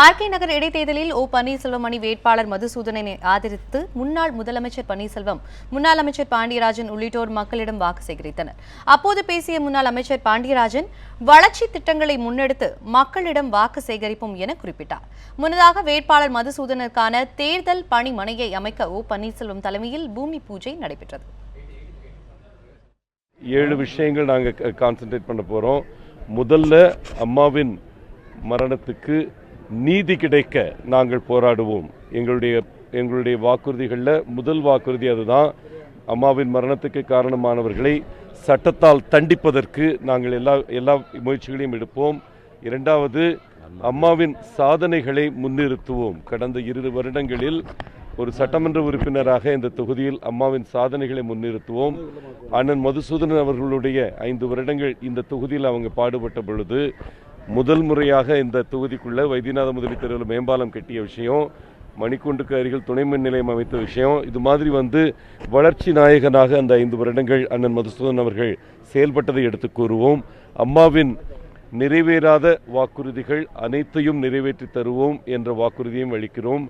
RK நகர் இடைத்தேர்தலில் ஓ பன்னீர்செல்வம் அணி வேட்பாளர் மதுசூதனனை ஆதரித்து முன்னாள் முதலமைச்சர் பன்னீர்செல்வம் முன்னாள் அமைச்சர் பாண்டியராஜன் உள்ளிட்டோர் மக்களிடம் வாக்கு சேகரித்தனர். அப்போது பேசிய முன்னாள் அமைச்சர் பாண்டியராஜன் வளர்ச்சி திட்டங்களை முன்னெடுத்து மக்களிடம் வாக்கு சேகரிப்போம் என குறிப்பிட்டார். முன்னதாக வேட்பாளர் மதுசூதனருக்கான தேர்தல் பணிமனையை அமைக்க ஓ பன்னீர்செல்வம் தலைமையில் பூமி பூஜை நடைபெற்றது. ஏழு விஷயங்கள் நாங்கள் கான்சென்ட்ரேட் பண்ண போகிறோம் முதல்ல அம்மாவின் மரணத்துக்கு நீதி கிடைக்க நாங்கள் போராடுவோம். எங்களுடைய எங்களுடைய வாக்குறுதிகளில் முதல் வாக்குறுதி அதுதான். அம்மாவின் மரணத்துக்கு காரணமானவர்களை சட்டத்தால் தண்டிப்பதற்கு நாங்கள் எல்லா எல்லா முயற்சிகளையும் எடுப்போம். இரண்டாவது அம்மாவின் சாதனைகளை முன்னிறுத்துவோம். கடந்த இரு வருடங்களில் ஒரு சட்டமன்ற உறுப்பினராக இந்த தொகுதியில் அம்மாவின் சாதனைகளை முன்னிறுத்துவோம். அண்ணன் மதுசூதனன் அவர்களுடைய ஐந்து வருடங்கள் இந்த தொகுதியில் அவங்க பாடுபட்ட பொழுது முதல் முறையாக இந்த தொகுதிக்குள்ள வைத்தியநாத முதலி தெருவில் மேம்பாலம் கட்டிய விஷயம் மணிக்கூண்டுக்கு அருகில் துணை மின் நிலையம் அமைத்த விஷயம் இது மாதிரி வந்து வளர்ச்சி நாயகனாக அந்த ஐந்து வருடங்கள் அண்ணன் மதுசூதன் அவர்கள் செயல்பட்டதை எடுத்து கூறுவோம். அம்மாவின் நிறைவேறாத வாக்குறுதிகள் அனைத்தையும் நிறைவேற்றி தருவோம் என்ற வாக்குறுதியும் அளிக்கிறோம்.